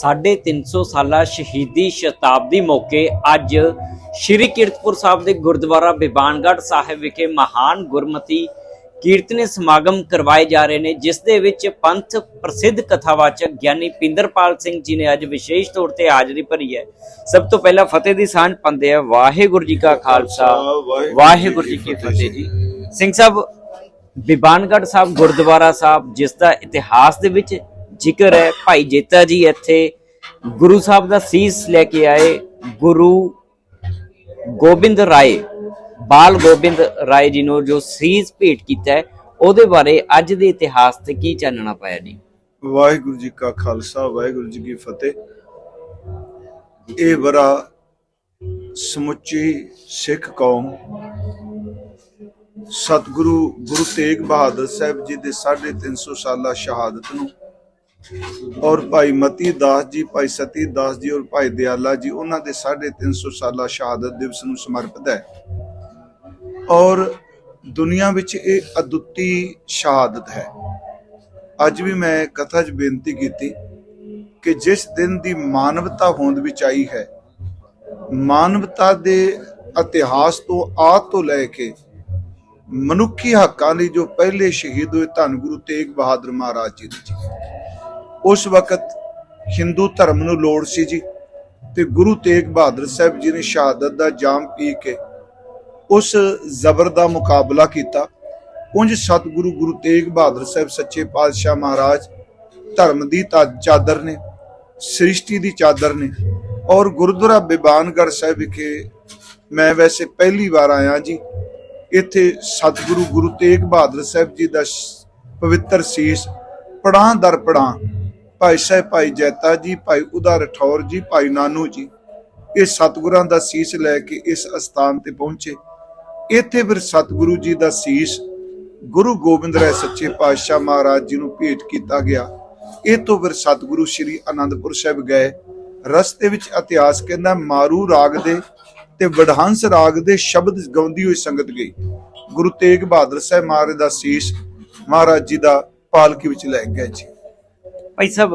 350 ਸਾਲਾ ਸ਼ਹੀਦੀ ਸ਼ਤਾਬਦੀ ਮੌਕੇ ਅੱਜ ਸ਼੍ਰੀ ਕੀਰਤਪੁਰ ਸਾਹਿਬ ਦੇ ਗੁਰਦੁਆਰਾ ਬਿਬਾਨਗੜ੍ਹ ਸਾਹਿਬ ਵਿਖੇ ਮਹਾਨ ਗੁਰਮਤੀ ਕੀਰਤਨੀ ਸਮਾਗਮ ਕਰਵਾਏ ਜਾ ਰਹੇ ਨੇ, ਜਿਸ ਦੇ ਵਿੱਚ ਪੰਥ ਪ੍ਰਸਿੱਧ ਕਥਾਵਾਚਕ ਗਿਆਨੀ ਪਿੰਦਰਪਾਲ ਸਿੰਘ ਜੀ ਨੇ ਅੱਜ ਵਿਸ਼ੇਸ਼ ਤੌਰ ਤੇ ਹਾਜ਼ਰੀ ਭਰੀ ਹੈ। ਸਭ ਤੋਂ ਪਹਿਲਾਂ ਫਤਿਹ ਦੀ ਸਾਂਝ ਪੰਦੇ ਆ ਵਾਹਿਗੁਰੂ ਜੀ ਕਾ ਖਾਲਸਾ, ਵਾਹਿਗੁਰੂ ਜੀ ਕੀ ਫਤਿਹ ਜੀ। ਸਿੰਘ ਸਾਹਿਬ, ਬਿਬਾਨਗੜ੍ਹ ਸਾਹਿਬ ਗੁਰਦੁਆਰਾ ਸਾਹਿਬ, ਜਿਸ ਦਾ ਇਤਿਹਾਸ ਦੇ ਵਿੱਚ ਜ਼ਿਕਰ ਹੈ। ਭਾਈ ਜੇਤਾ ਜੀ ਇੱਥੇ ਗੁਰੂ ਸਾਹਿਬ ਦਾ ਸੀਸ ਲੈ ਕੇ ਆਏ ਗੁਰੂ ਗੋਬਿੰਦ ਰਾਏ, ਬਾਲ ਗੋਬਿੰਦ ਰਾਏ ਜੀ ਨੂੰ ਜੋ ਸੀਸ ਭੇਟ ਕੀਤਾ ਹੈ, ਉਹਦੇ ਬਾਰੇ ਅੱਜ ਦੇ ਇਤਿਹਾਸ ਤੇ ਕੀ ਚਾਨਣਾ ਪਾਇਆ ਜੀ? ਵਾਹਿਗੁਰੂ ਜੀ ਕਾ ਖਾਲਸਾ, ਵਾਹਿਗੁਰੂ ਜੀ ਕੀ ਫਤਿਹ। ਇਹ ਬੜਾ ਸਮੁੱਚੀ ਸਿੱਖ ਕੌਮ, ਸਤਿਗੁਰੂ ਗੁਰੂ ਤੇਗ ਬਹਾਦਰ ਸਾਹਿਬ ਜੀ ਦੇ 350 ਸਾਲਾ ਸ਼ਹਾਦਤ ਨੂੰ ਔਰ ਭਾਈ ਮਤੀ ਦਾਸ ਜੀ, ਭਾਈ ਸਤੀ ਦਾਸ ਜੀ ਔਰ ਭਾਈ ਦਿਆਲਾ ਜੀ, ਉਹਨਾਂ ਦੇ 350 ਸਾਲਾ ਸ਼ਹਾਦਤ ਦਿਵਸ ਨੂੰ ਸਮਰਪਿਤ ਹੈ। ਔਰ ਦੁਨੀਆ ਵਿੱਚ ਇਹ ਅਦੁੱਤੀ ਸ਼ਹਾਦਤ ਹੈ। ਅੱਜ ਵੀ ਮੈਂ ਕਥਾ 'ਚ ਬੇਨਤੀ ਕੀਤੀ ਕਿ ਜਿਸ ਦਿਨ ਦੀ ਮਾਨਵਤਾ ਹੋਂਦ ਵਿੱਚ ਆਈ ਹੈ, ਮਾਨਵਤਾ ਦੇ ਇਤਿਹਾਸ ਤੋਂ ਆਦ ਤੋਂ ਲੈ ਕੇ ਮਨੁੱਖੀ ਹੱਕਾਂ ਲਈ ਜੋ ਪਹਿਲੇ ਸ਼ਹੀਦ ਹੋਏ ਧੰਨ ਗੁਰੂ ਤੇਗ ਬਹਾਦਰ ਮਹਾਰਾਜ ਜੀ ਦੇ ਉਸ ਵਕਤ ਹਿੰਦੂ ਧਰਮ ਨੂੰ ਲੋੜ ਸੀ ਜੀ ਤੇ ਗੁਰੂ ਤੇਗ ਬਹਾਦਰ ਸਾਹਿਬ ਜੀ ਨੇ ਸ਼ਹਾਦਤ ਦਾ ਜਾਮ ਪੀ ਕੇ ਉਸ ਜ਼ਬਰ ਦਾ ਮੁਕਾਬਲਾ ਕੀਤਾ। ਉੰਜ ਸਤਿਗੁਰੂ ਗੁਰੂ ਤੇਗ ਬਹਾਦਰ ਸਾਹਿਬ ਸੱਚੇ ਪਾਤਸ਼ਾਹ ਮਹਾਰਾਜ ਧਰਮ ਦੀ ਚਾਦਰ ਨੇ, ਸ੍ਰਿਸ਼ਟੀ ਦੀ ਚਾਦਰ ਨੇ ਔਰ ਗੁਰਦੁਆਰਾ ਬਿਬਾਨਗੜ੍ਹ ਸਾਹਿਬ ਵਿਖੇ ਮੈਂ ਵੈਸੇ ਪਹਿਲੀ ਵਾਰ ਆਇਆ ਜੀ। ਇੱਥੇ ਸਤਿਗੁਰੂ ਗੁਰੂ ਤੇਗ ਬਹਾਦਰ ਸਾਹਿਬ ਜੀ ਦਾ ਪਵਿੱਤਰ ਸੀਸ ਪੜਾਂ ਦਰ ਪੜਾਂ ਭਾਈ ਸਾਹਿਬ, ਭਾਈ ਜੈਤਾ ਜੀ, ਭਾਈ ਉਦਾ ਰਠੌਰ ਜੀ, ਭਾਈ ਨਾਨੂ ਜੀ, ਇਹ ਸਤਿਗੁਰਾਂ ਦਾ ਸੀਸ ਲੈ ਕੇ ਇਸ ਅਸਥਾਨ ਤੇ ਪਹੁੰਚੇ। ਇੱਥੇ ਫਿਰ ਸਤਿਗੁਰੂ ਜੀ ਦਾ ਸੀਸ ਗੁਰੂ ਗੋਬਿੰਦ ਰਾਏ ਸੱਚੇ ਪਾਤਸ਼ਾਹ ਮਹਾਰਾਜ ਜੀ ਨੂੰ ਭੇਟ ਕੀਤਾ ਗਿਆ। ਇਹ ਤੋਂ ਫਿਰ ਸਤਿਗੁਰੂ ਸ੍ਰੀ ਅਨੰਦਪੁਰ ਸਾਹਿਬ ਗਏ। ਰਸਤੇ ਵਿੱਚ ਇਤਿਹਾਸ ਕਹਿੰਦਾ, ਮਾਰੂ ਰਾਗ ਦੇ ਤੇ ਵਡਹੰਸ ਰਾਗ ਦੇ ਸ਼ਬਦ ਗਾਉਂਦੀ ਹੋਈ ਸੰਗਤ ਗਈ। ਗੁਰੂ ਤੇਗ ਬਹਾਦਰ ਸਾਹਿਬ ਮਹਾਰਾਜ ਦਾ ਸੀਸ ਮਹਾਰਾਜ ਜੀ ਦਾ ਪਾਲਕੀ ਵਿੱਚ ਲੈ ਗਏ ਜੀ। ਭਾਈ ਸਾਹਿਬ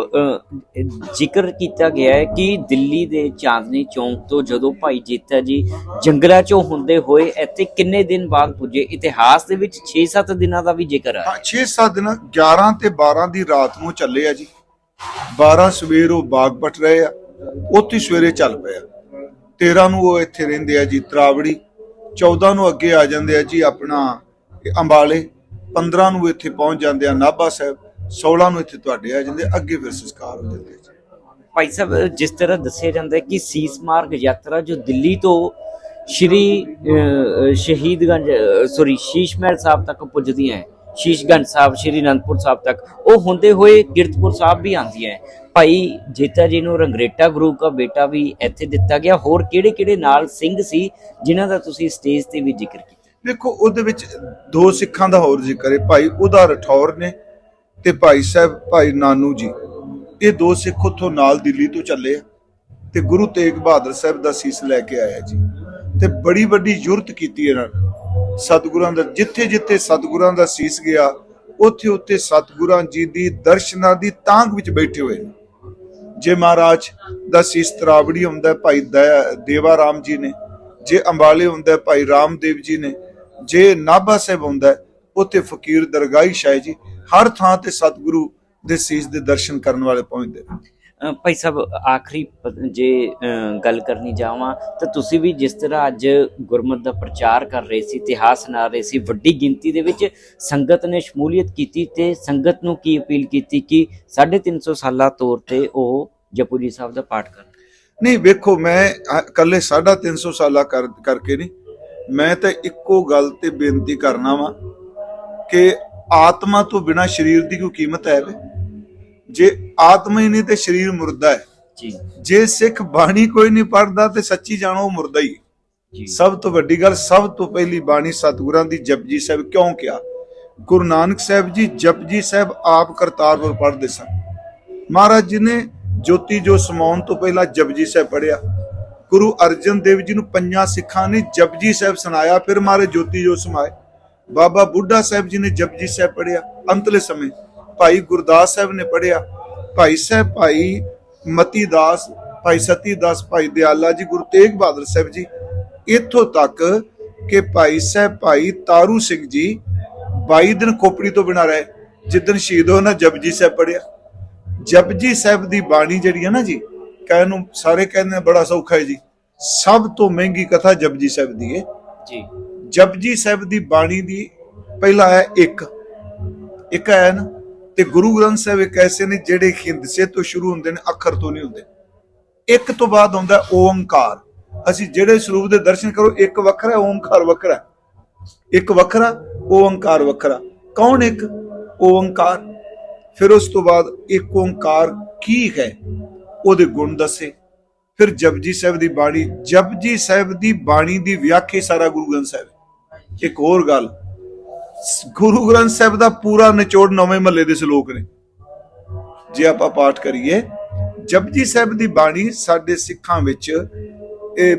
ਜ਼ਿਕਰ ਕੀਤਾ ਗਿਆ ਹੈ ਕਿ ਦਿੱਲੀ ਦੇ ਚਾਂਦਨੀ ਚੌਂਕ ਤੋਂ ਜਦੋਂ ਭਾਈ ਜੇਤਾ ਜੀ ਜੰਗਲਾਂ ਚੋਂ ਹੁੰਦੇ ਹੋਏ ਇੱਥੇ ਕਿੰਨੇ ਦਿਨ ਬਾਅਦ ਪੁੱਜੇ? ਇਤਿਹਾਸ ਦੇ ਵਿੱਚ 6-7 ਦਿਨਾਂ ਦਾ ਵੀ ਜ਼ਿਕਰ ਹੈ ਹਾਂ 6-7 ਦਿਨ 11 ਤੇ 12 ਦੀ ਰਾਤ ਨੂੰ ਚੱਲੇ ਆ ਜੀ। 12 ਸਵੇਰ ਉਹ ਬਾਗ ਪਟ ਰਹੇ ਆ, ਉੱਥੇ ਸਵੇਰੇ ਚੱਲ ਪਏ ਆ। 13 ਨੂੰ ਉਹ ਇੱਥੇ ਰਹਿੰਦੇ ਆ ਜੀ, ਤਰਾਵੜੀ। 14 ਨੂੰ ਅੱਗੇ ਆ ਜਾਂਦੇ ਆ ਜੀ ਆਪਣਾ ਅੰਬਾਲੇ। 15 ਨੂੰ ਇੱਥੇ ਪਹੁੰਚ ਜਾਂਦੇ ਆ ਨਾਭਾ ਸਾਹਿਬ। 16 ਨੂੰ ਇੱਥੇ ਤੁਹਾਡੇ ਆ ਜਾਂਦੇ ਅੱਗੇ ਫਿਰ ਸੰਸਕਾਰ ਹੋ ਜਾਂਦੇ ਜੀ। ਭਾਈ ਸਾਹਿਬ ਜਿਸ ਤਰ੍ਹਾਂ ਦੱਸਿਆ ਜਾਂਦਾ ਹੈ ਕਿ ਸੀਸ ਮਾਰਗ ਯਾਤਰਾ ਜੋ ਦਿੱਲੀ ਤੋਂ ਸ਼੍ਰੀ ਸ਼ਹੀਦਗੰਜ ਸੌਰੀ ਸ਼ੀਸ਼ ਮਹਿਲ ਸਾਹਿਬ ਤੱਕ ਪੁੱਜਦੀਆਂ ਹੈ ਸ਼ੀਸ਼ਗੰਜ ਸਾਹਿਬ ਸ਼੍ਰੀ ਅਨੰਦਪੁਰ ਸਾਹਿਬ ਤੱਕ ਉਹ ਹੁੰਦੇ ਹੋਏ ਕੀਰਤਪੁਰ ਸਾਹਿਬ ਵੀ ਆਉਂਦੀਆਂ ਹੈ। ਭਾਈ ਜੇਤਾ ਜੀ ਨੂੰ ਰੰਗਰੇਟਾ ਗੁਰੂ ਦਾ ਬੇਟਾ ਵੀ ਇੱਥੇ ਦਿੱਤਾ ਗਿਆ ਹੋਰ ਕਿਹੜੇ ਕਿਹੜੇ ਨਾਲ ਸਿੰਘ ਸੀ ਜਿਨ੍ਹਾਂ ਦਾ ਤੁਸੀਂ ਸਟੇਜ ਤੇ ਵੀ ਜ਼ਿਕਰ ਕੀਤਾ? ਵੇਖੋ ਉਹਦੇ ਵਿੱਚ ਦੋ ਸਿੱਖਾਂ ਦਾ ਹੋਰ ਜ਼ਿਕਰ ਹੈ। ਭਾਈ ਉਹਦਾ ਰਠੌਰ ਨੇ ਤੇ ਭਾਈ ਸਾਹਿਬ, ਭਾਈ ਨਾਨੂ ਜੀ, ਇਹ ਦੋ ਸਿੱਖ ਉੱਥੋਂ ਨਾਲ ਦਿੱਲੀ ਤੋਂ ਚੱਲੇ ਆ ਤੇ ਗੁਰੂ ਤੇਗ ਬਹਾਦਰ ਸਾਹਿਬ ਦਾ ਸੀਸ ਲੈ ਕੇ ਆਇਆ ਜੀ। ਤੇ ਬੜੀ ਵੱਡੀ ਜੁਰਤ ਕੀਤੀ ਇਹਨਾਂ ਨੇ। ਸਤਿਗੁਰਾਂ ਦਾ, ਜਿੱਥੇ ਜਿੱਥੇ ਸਤਿਗੁਰਾਂ ਦਾ ਸੀਸ ਗਿਆ, ਉੱਥੇ ਉੱਥੇ ਸਤਿਗੁਰਾਂ ਜੀ ਦੀ ਦਰਸ਼ਨਾਂ ਦੀ ਤਾਂਗ ਵਿੱਚ ਬੈਠੇ ਹੋਏ ਜੇ ਮਹਾਰਾਜ ਦਾ ਸੀਸ ਤਰਾਵੜੀ ਹੁੰਦਾ ਭਾਈ ਦਇਆ- ਦੇਵਾ ਰਾਮ ਜੀ ਨੇ। ਜੇ ਅੰਬਾਲੇ ਹੁੰਦਾ ਭਾਈ ਰਾਮਦੇਵ ਜੀ ਨੇ। ਜੇ ਨਾਭਾ ਸਾਹਿਬ ਹੁੰਦਾ ਉੱਥੇ ਫਕੀਰ ਦਰਗਾਹੀ ਸ਼ਾਹ ਜੀ। ਹਰ ਥਾਂ ਤੇ ਸਤਿਗੁਰੂ ਦੇ ਸੀਸ ਦੇ ਦਰਸ਼ਨ ਕਰਨ ਵਾਲੇ ਪਹੁੰਚਦੇ ਨੇ। ਭਾਈ ਸਾਹਿਬ ਆਖਰੀ ਜੇ ਗੱਲ ਕਰਨੀ ਜਾਵਾਂ ਤਾਂ ਤੁਸੀਂ ਵੀ ਜਿਸ ਤਰ੍ਹਾਂ ਅੱਜ ਗੁਰਮਤ ਦਾ ਪ੍ਰਚਾਰ ਕਰ ਰਹੇ ਸੀ ਇਤਿਹਾਸ ਸੁਣਾ ਰਹੇ ਸੀ ਵੱਡੀ ਗਿਣਤੀ ਦੇ ਵਿੱਚ ਸੰਗਤ ਨੇ ਸ਼ਮੂਲੀਅਤ ਕੀਤੀ ਤੇ ਸੰਗਤ ਨੂੰ ਕੀ ਅਪੀਲ ਕੀਤੀ ਕਿ 350 ਸਾਲਾ ਤੌਰ ਤੇ ਉਹ ਜਪੁਜੀ ਸਾਹਿਬ ਦਾ ਪਾਠ ਕਰਨ? ਨਹੀਂ ਵੇਖੋ ਮੈਂ ਅ, ਇਕੱਲੇ 350 ਸਾਲਾ ਕਰ ਕਰਕੇ ਨਹੀਂ ਮੈਂ ਤਾਂ ਇੱਕੋ ਗੱਲ ਤੇ ਬੇਨਤੀ ਕਰਨਾ ਵਾਂ ਕਿ ਆਤਮਾ ਤੋਂ ਬਿਨਾ ਸਰੀਰ ਦੀ ਕੋਈ ਕੀਮਤ ਹੈ ਵੇ? ਜੇ ਆਤਮਾ ਹੀ ਨਹੀਂ ਤੇ ਸਰੀਰ ਮੁਰਦਾ ਹੈ। ਜੀ। ਜੇ ਸਿੱਖ ਬਾਣੀ ਕੋਈ ਨਹੀਂ ਪੜਦਾ ਤੇ ਸੱਚੀ ਜਾਣੋ ਉਹ ਮੁਰਦਾ ਹੀ। ਜੀ। ਸਭ ਤੋਂ ਵੱਡੀ ਗੱਲ ਸਭ ਤੋਂ ਪਹਿਲੀ ਬਾਣੀ ਸਤਿਗੁਰਾਂ ਦੀ ਜਪਜੀ ਸਾਹਿਬ ਕਿਉਂ ਕਿਹਾ? ਗੁਰੂ ਨਾਨਕ ਸਾਹਿਬ ਜੀ ਜਪਜੀ ਸਾਹਿਬ ਆਪ ਕਰਤਾਰਪੁਰ ਪੜ੍ਹਦੇ ਸਨ। ਮਹਾਰਾਜ ਜੀ ਨੇ ਜੋਤੀ ਜੋ ਸਮਾਉਣ ਤੋਂ ਪਹਿਲਾਂ ਜਪਜੀ ਸਾਹਿਬ ਪੜਿਆ ਗੁਰੂ ਅਰਜਨ ਦੇਵ ਜੀ ਨੂੰ ਪੰਜਾਂ ਸਿੱਖਾਂ ਨੇ ਜਪਜੀ ਸਾਹਿਬ ਸੁਣਾਇਆ ਫਿਰ ਮਾਰੇ ਜੋਤੀ ਜੋ ਸਮਾਏ। ਬਾਬਾ ਬੁੱਢਾ ਸਾਹਿਬ ਜੀ ਨੇ ਜਪਜੀ ਸਾਹਿਬ ਪੜਿਆ ਅੰਤਲੇ ਸਮੇਂ ਭਾਈ ਗੁਰਦਾਸ ਸਾਹਿਬ ਨੇ ਪੜਿਆ ਭਾਈ ਸਾਹਿਬ, ਭਾਈ ਮਤੀ ਦਾਸ ਭਾਈ ਸਤੀ ਦਾਸ ਭਾਈ ਦਿਆਲਾ ਜੀ, ਗੁਰੂ ਤੇਗ ਬਹਾਦਰ ਸਾਹਿਬ ਜੀ, ਇੱਥੋਂ ਤੱਕ ਕਿ ਭਾਈ ਸਾਹਿਬ, ਭਾਈ ਤਾਰੂ ਸਿੰਘ ਜੀ 22 ਦਿਨ ਖੋਪੜੀ ਤੋਂ ਬਿਨਾਂ ਰਹੇ ਜਿੱਦਨ ਸ਼ਹੀਦ ਹੋਏ ਨਾ ਜਪਜੀ ਸਾਹਿਬ ਪੜਿਆ ਜਪਜੀ ਸਾਹਿਬ ਦੀ ਬਾਣੀ ਜਿਹੜੀ ਹੈ ਨਾ ਜੀ, ਕਹਿਣ ਨੂੰ ਸਾਰੇ ਕਹਿੰਦੇ ਬੜਾ ਸੌਖਾ ਹੈ ਜੀ, ਸਭ ਤੋਂ ਮਹਿੰਗੀ ਕਥਾ ਜਪਜੀ ਸਾਹਿਬ ਦੀ ਹੈ। ਜੀ। ਜਪਜੀ ਸਾਹਿਬ ਦੀ ਬਾਣੀ ਦੀ ਪਹਿਲਾ ਹੈ ਇੱਕ। ਇੱਕ ਹੈ ਨਾ, ਤੇ ਗੁਰੂ ਗ੍ਰੰਥ ਸਾਹਿਬ ਇੱਕ ਐਸੇ ਨੇ ਜਿਹੜੇ ਹਿੰਦਸੇ ਤੋਂ ਸ਼ੁਰੂ ਹੁੰਦੇ ਨੇ, ਅੱਖਰ ਤੋਂ ਨਹੀਂ ਹੁੰਦੇ। ਇੱਕ ਤੋਂ ਬਾਅਦ ਹੁੰਦਾ ਓੰਕਾਰ। ਅਸੀਂ ਜਿਹੜੇ ਸਰੂਪ ਦੇ ਦਰਸ਼ਨ ਕਰੋ, ਇੱਕ ਵੱਖਰਾ ਓੰਕਾਰ ਵੱਖਰਾ ਇੱਕ ਵੱਖਰਾ, ਓੰਕਾਰ ਵੱਖਰਾ। ਕੌਣ ਇੱਕ? ਓੰਕਾਰ। ਫਿਰ ਉਸ ਤੋਂ ਬਾਅਦ ਇੱਕ ਓੰਕਾਰ ਕੀ ਹੈ? ਉਹਦੇ ਗੁਣ ਦੱਸੇ। ਫਿਰ ਜਪਜੀ ਸਾਹਿਬ ਦੀ ਬਾਣੀ, ਜਪਜੀ ਸਾਹਿਬ ਦੀ ਬਾਣੀ ਦੀ ਵਿਆਖਿਆ ਸਾਰਾ ਗੁਰੂ ਗ੍ਰੰਥ ਸਾਹਿਬ ਇੱਕ ਹੋਰ ਗੱਲ। ਗੁਰੂ ਗ੍ਰੰਥ ਸਾਹਿਬ ਦਾ ਪੂਰਾ ਨਿਚੋੜ ਨਵੇਂ ਮਹੱਲੇ ਦੇ ਸ਼ਲੋਕ ਨੇ। ਜੇ ਆਪਾਂ ਪਾਠ ਕਰੀਏ ਜਪਜੀ ਸਾਹਿਬ ਦੀ ਬਾਣੀ ਸਾਡੇ ਸਿੱਖਾਂ ਵਿੱਚ ਇਹ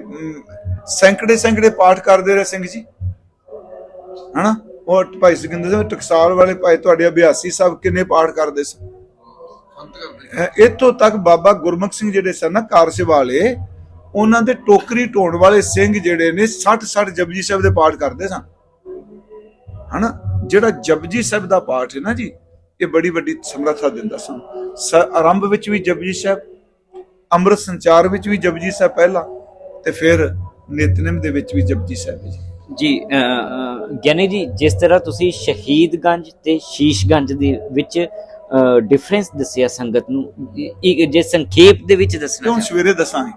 ਸੈਂਕੜੇ ਸੈਂਕੜੇ ਪਾਠ ਕਰਦੇ ਰਹੇ ਸਿੰਘ ਜੀ। ਹਨਾ? ਉਹ ਭਾਈ ਸਿਕੰਦਰ ਸਿੰਘ ਟਕਸਾਲ ਵਾਲੇ ਭਾਈ ਤੁਹਾਡੇ ਅਭਿਆਸੀ ਸਾਹਿਬ ਕਿੰਨੇ ਪਾਠ ਕਰਦੇ ਸਨ? ਇੱਥੋਂ ਤੱਕ ਬਾਬਾ ਗੁਰਮੁਖ ਸਿੰਘ ਜਿਹੜੇ ਸਨ ਨਾ ਕਾਰਜ ਵਾਲੇ ਉਹਨਾਂ ਦੇ ਟੋਕਰੀ ਢੋਣ ਵਾਲੇ ਸਿੰਘ ਜਿਹੜੇ ਨੇ 60 60 ਜਪਜੀ ਸਾਹਿਬ ਦੇ ਪਾਠ ਕਰਦੇ ਸਨ। ਹਨਾ? ਜਿਹੜਾ ਜਪਜੀ ਸਾਹਿਬ ਦਾ ਪਾਠ ਹੈ ਨਾ ਜੀ ਇਹ ਬੜੀ ਵੱਡੀ ਸਮਰੱਥਾ ਦਿੰਦਾ ਸਨ। ਆਰੰਭ ਵਿੱਚ ਵੀ ਜਪਜੀ ਸਾਹਿਬ ਅੰਮ੍ਰਿਤ ਸੰਚਾਰ ਵਿੱਚ ਵੀ ਜਪਜੀ ਸਾਹਿਬ ਪਹਿਲਾ ਤੇ ਫਿਰ ਨਿਤਨੇਮ ਦੇ ਵਿੱਚ ਵੀ ਜਪਜੀ ਸਾਹਿਬ ਜੀ। ਜੀ ਗਿਆਨੀ ਜੀ ਜਿਸ ਤਰ੍ਹਾਂ ਤੁਸੀਂ ਸ਼ਹੀਦਗੰਜ ਤੇ ਸ਼ੀਸ਼ਗੰਜ ਦੇ ਵਿੱਚ ਡਿਫਰੈਂਸ ਦੱਸਿਆ ਸੰਗਤ ਨੂੰ ਜੇ ਸੰਖੇਪ ਦੇ ਵਿੱਚ ਦੱਸਣਾ ਕਿਉਂ। ਸਵੇਰੇ ਦੱਸਾਂਗੇ?